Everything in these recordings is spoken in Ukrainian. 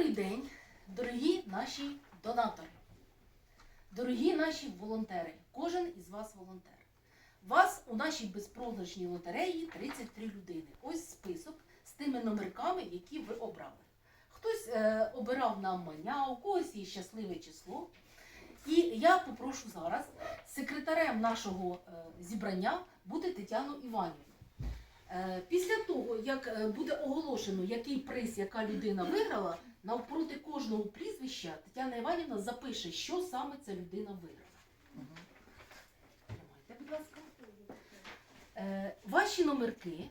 Добрий день, дорогі наші донатори, дорогі наші волонтери. Кожен із вас волонтер. Вас у нашій безпрограшній лотереї 33 людини. Ось список з тими номерками, які ви обрали. Хтось е, обирав нам маня, у когось є щасливе число. І я попрошу зараз секретарем нашого е, зібрання буде Тетяну Іванівну. Е, Після того, як е, буде оголошено, який приз, яка людина виграла, навпроти кожного прізвища Тетяна Іванівна запише, що саме ця людина виграла. Тримайте, будь ласка. Е, Ваші номерки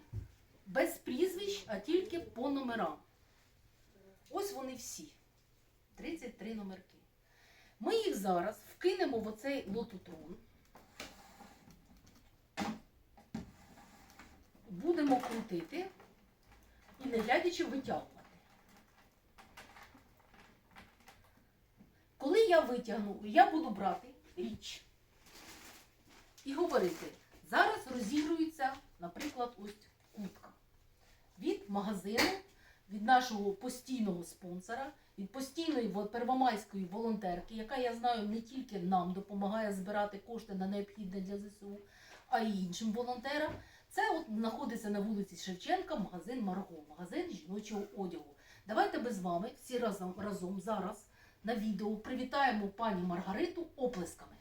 без прізвищ, а тільки по номерам. Ось вони всі. 33 номерки. Ми їх зараз вкинемо в оцей лототрон. Будемо крутити і не глядячи витягувати. Коли я витягну, я буду брати річ і говорити, зараз розігрується, наприклад, ось куртка від магазину, від нашого постійного спонсора, від постійної первомайської волонтерки, яка, я знаю, не тільки нам допомагає збирати кошти на необхідне для ЗСУ, а й іншим волонтерам. Це от знаходиться на вулиці Шевченка магазин Марго, магазин жіночого одягу. Давайте ми з вами всі разом, разом зараз на відео привітаємо пані Маргариту оплесками.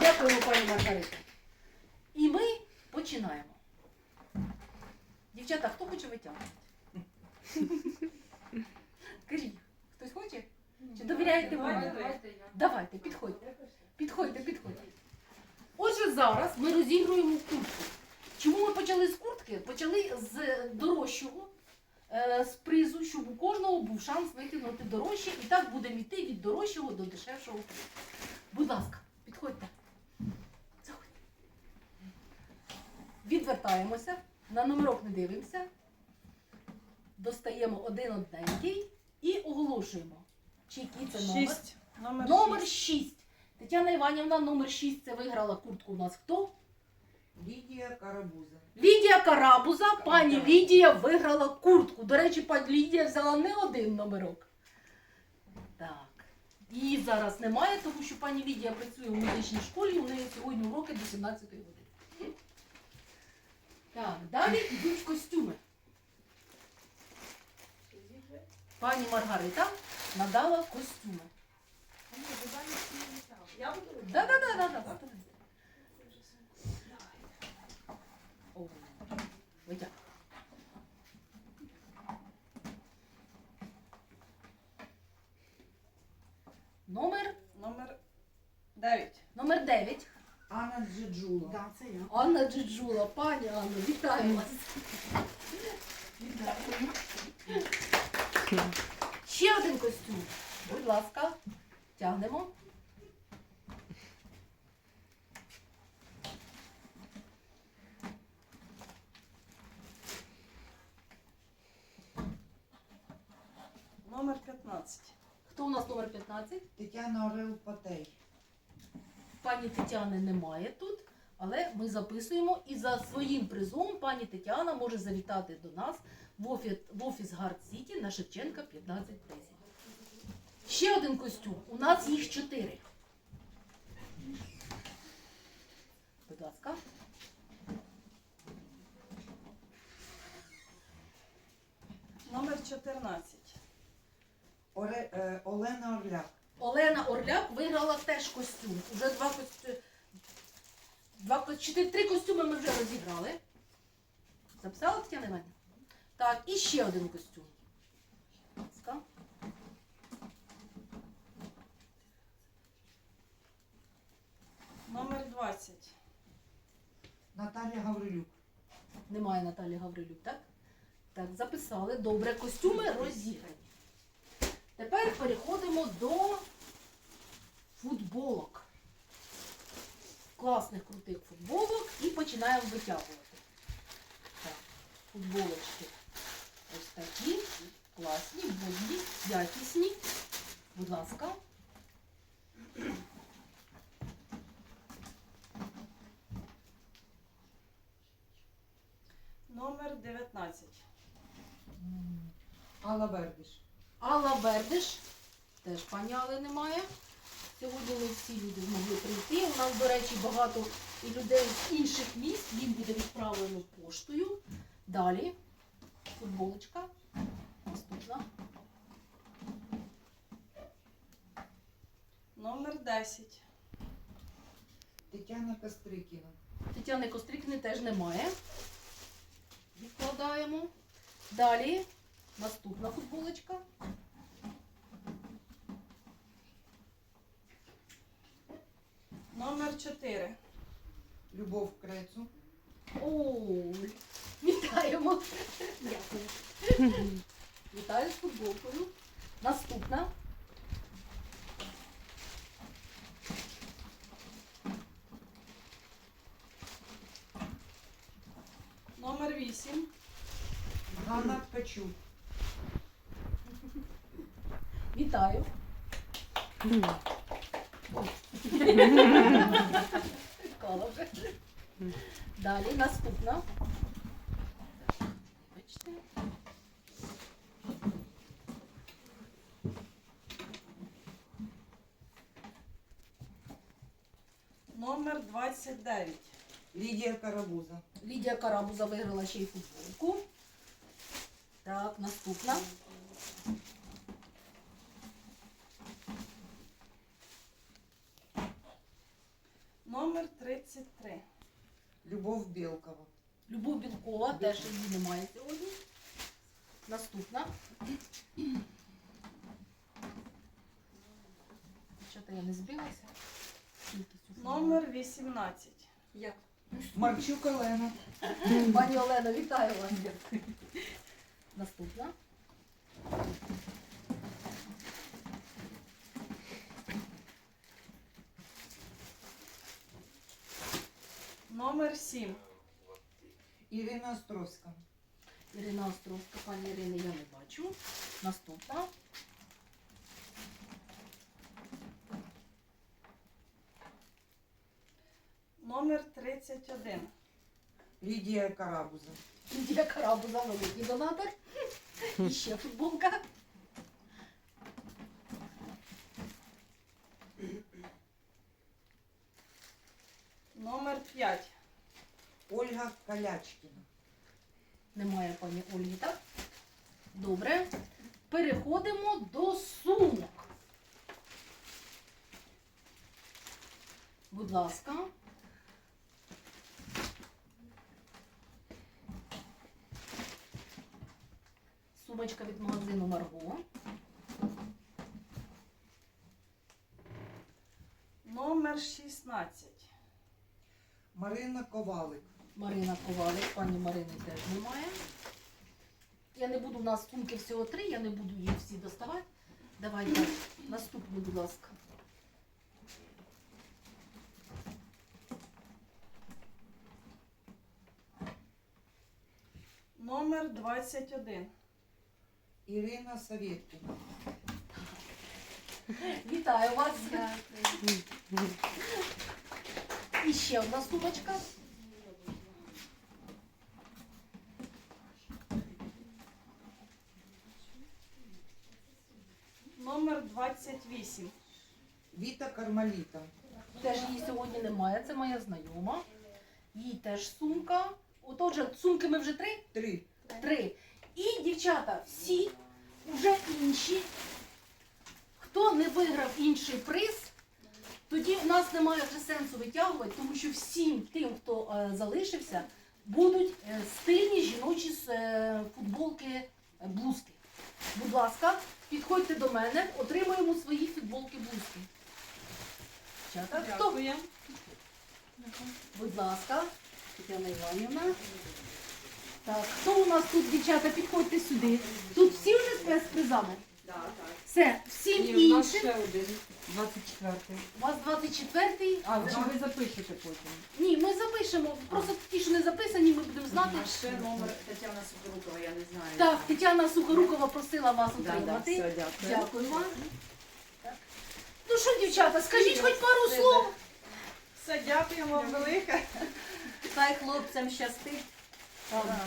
Дякуємо, пані Маргарита. І ми починаємо. Дівчата, хто хоче витягувати? Кажіть, хтось хоче? Чи довіряєте мені? Давайте, підходьте. Підходьте, підходьте. Отже, зараз ми розігруємо куртку. Чому ми почали з куртки? Почали з дорожчого, з призу, щоб у кожного був шанс витягнути дорожче, і так будемо йти від дорожчого до дешевшого. Будь ласка, підходьте. Заходьте. Відвертаємося, на номерок не дивимося. Достаємо один одненький і оголошуємо. Чи який це номер? Шість. Номер, Номер шість. 6. Тетяна Іванівна, номер 6 це виграла куртку у нас хто? Лідія Карабуза. Лідія Карабуза. Пані Лідія виграла куртку. До речі, пані Лідія взяла не один номерок. Так. Її зараз немає, тому що пані Лідія працює у музичній школі, у неї сьогодні уроки до 17 години. Так, далі йдуть костюми. Пані Маргарита надала костюми. Я буду Да, да, да, да, да. О, витяг. Номер, Номер дев'ять. номер 9. Анна Джиджула. Да, це я. Анна Джиджула. Пані Анна, вітаю вас. Вітаю. Ще один костюм. Будь ласка, тягнемо. Номер 15. Хто у нас номер 15? Тетяна Орел Патей. Пані Тетяни немає тут, але ми записуємо. І за своїм призом пані Тетяна може завітати до нас в офіс, в офіс Гард Сіті на Шевченка 1510. Ще один костюм. У нас їх чотири. Будь ласка. Номер 14. Оре, е, Олена Орляк. Олена Орляк виграла теж костюм. Уже два костюми. Два, чотири, три костюми ми вже розіграли. Записала Тетяна Іванівна? Так, і ще один костюм. Номер 20. Наталія Гаврилюк. Немає Наталі Гаврилюк, так? Так, записали. Добре, костюми розіграні. Тепер переходимо до футболок. Класних крутих футболок і починаємо витягувати. Так, футболочки ось такі, класні, модні, якісні. Будь ласка. Номер 19. Алла Бердиш. Алла Бердиш, теж пані Алли немає. Сьогодні не всі люди змогли прийти. Нас, до речі, багато і людей з інших міст. Їм буде відправлено поштою. Далі футболочка. Наступна. Номер 10. Тетяна Кострикіна. Тетяни Кострикни теж немає. Відкладаємо. Далі наступна футболочка. Номер 4. Любов Крецу. О, вітаємо. Дякую. Вітаю з футболкою. Наступна. Номер 8. Ганна Ткачук. Вітаю. Кала вже. Далі наступна. Бачите. Номер 29. Лідія Карабуза. Лідія Карабуза виграла ще й футболку. Так, наступна. Номер 33. Любов Білкова. Любов Білкова, теж її немає сьогодні. Наступна. Що-то я не збилася. Номер 18. Як? Марчук Олена. Пані Олено, вітаю вас. Наступна. Номер 7. Ірина Островська. Ірина Островська, пані Ірини я не бачу. Наступна. Номер 31. Лідія Карабуза. Лідія Карабуза, великий донатор. І ще футболка. Калячкіна. Немає пані Ольги, так? Добре. Переходимо до сумок. Будь ласка. Сумочка від магазину Марго. Номер 16. Марина Ковалик. Марина Ковалик, пані Марини теж немає. Я не буду, у нас сумки всього три, я не буду їх всі доставати. Давайте наступну, будь ласка. Номер 21. Ірина Савєткіна. Вітаю вас. І ще одна сумочка. Номер 28. Віта Кармаліта. Теж її сьогодні немає, це моя знайома. Їй теж сумка. Отже, сумки ми вже три? Три. Три. І, дівчата, всі вже інші. Хто не виграв інший приз, тоді у нас немає вже сенсу витягувати, тому що всім тим, хто е, залишився, будуть е, стильні жіночі з, е, футболки, е, блузки. Будь ласка, підходьте до мене, отримуємо свої футболки блузки. Дівчата, хто? Дякую. Будь ласка, Тетяна Іванівна. Так, хто у нас тут, дівчата, підходьте сюди. Тут всі вже з прес-призами. Все, всім І в нас іншим. ще один, 24-й. У вас 24-й. А, ви, ви запишете потім. Ні, ми запишемо. Просто ті, що не записані, ми будемо знати. А ще номер Тетяна Сухорукова, я не знаю. Так, Тетяна Сухорукова просила вас Да, да, отримати. все, дякую. Дякую вам. Так. Ну що, дівчата, скажіть хоч пару слов. Все, дякуємо велике. Хай хлопцям щастить.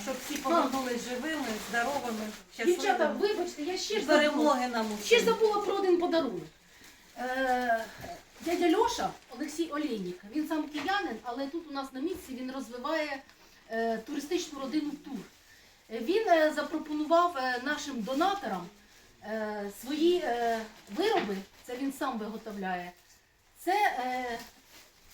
Щоб всі повернулись живими, здоровими, Дівчата, щасливими. вибачте, я ще ж забула. Перемоги нам Ще ж забула про один подарунок. Е, дядя Льоша, Олексій Олейнік, він сам киянин, але тут у нас на місці він розвиває е, туристичну родину тур. Е, Він е, запропонував е, нашим донаторам е, свої е, вироби, це він сам виготовляє. Це е,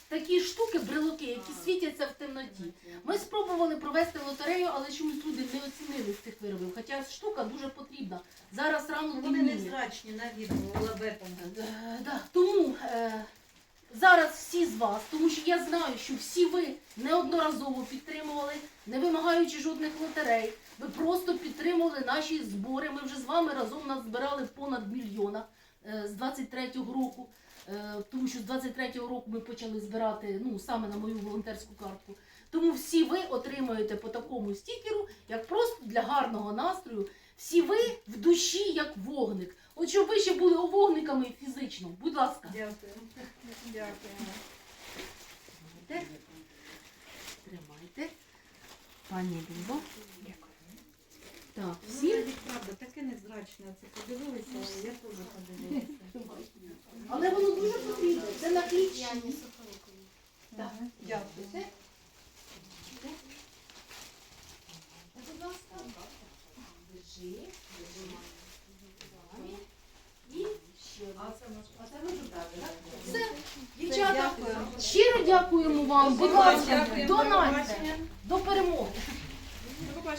такі штуки, брелоки, які світяться в темноті. Ми спробували провести лотерею, але чомусь люди не оцінили з цих виробів. Хоча штука дуже потрібна. Зараз рано Вони темніє. невзрачні на відео, лабетом. Е, да. Тому е, зараз всі з вас, тому що я знаю, що всі ви неодноразово підтримували, не вимагаючи жодних лотерей. Ви просто підтримували наші збори. Ми вже з вами разом назбирали понад мільйона е, з 23-го року. Е, тому що з 23-го року ми почали збирати ну, саме на мою волонтерську картку. Тому всі ви отримаєте по такому стікеру, як просто для гарного настрою. Всі ви в душі як вогник. От щоб ви ще були вогниками фізично. Будь ласка. Дякую. Тримайте. Тримайте. Пані Любо. Так, всі. Всі правда, таке невзрачне. Це подивилися, але я теж подивилася. Але воно дуже потрібне. Це на клітчині. Так, дякуйте. Будь ласка. Держи. Держи. І ще одне. Все, дівчата, щиро дякуємо вам. Будь ласка, донайте побачення. до перемоги.